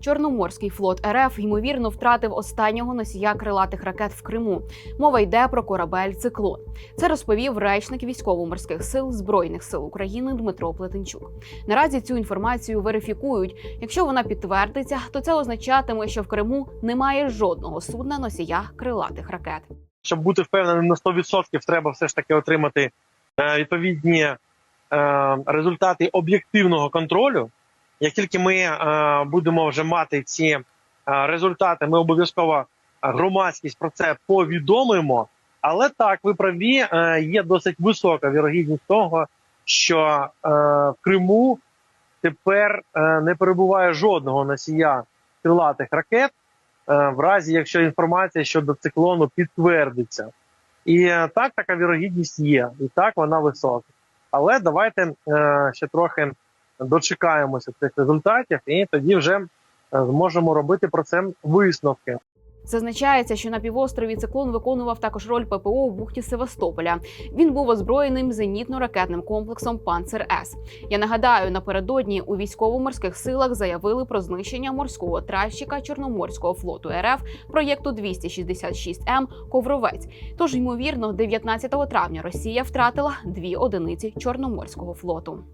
Чорноморський флот РФ ймовірно втратив останнього носія крилатих ракет в Криму. Мова йде про корабель Циклон. Це розповів речник військово-морських сил збройних сил України Дмитро Плетенчук. Наразі цю інформацію верифікують. Якщо вона підтвердиться, то це означатиме, що в Криму немає жодного судна носія крилатих ракет. щоб бути впевненим на 100%, треба все ж таки отримати е, відповідні е, результати об'єктивного контролю. Як тільки ми е, будемо вже мати ці е, результати, ми обов'язково громадськість про це повідомимо. Але так, ви праві, е, є досить висока вірогідність того, що е, в Криму тепер е, не перебуває жодного носія крилатих ракет е, в разі, якщо інформація щодо циклону підтвердиться. І е, так, така вірогідність є, і так вона висока. Але давайте е, ще трохи дочекаємося цих результатів, і тоді вже е, зможемо робити про це висновки. Зазначається, що на півострові циклон виконував також роль ППО у бухті Севастополя. Він був озброєним зенітно-ракетним комплексом Панцер С. Я нагадаю, напередодні у військово-морських силах заявили про знищення морського тральщика Чорноморського флоту РФ проєкту 266 М Ковровець. Тож ймовірно, 19 травня Росія втратила дві одиниці Чорноморського флоту.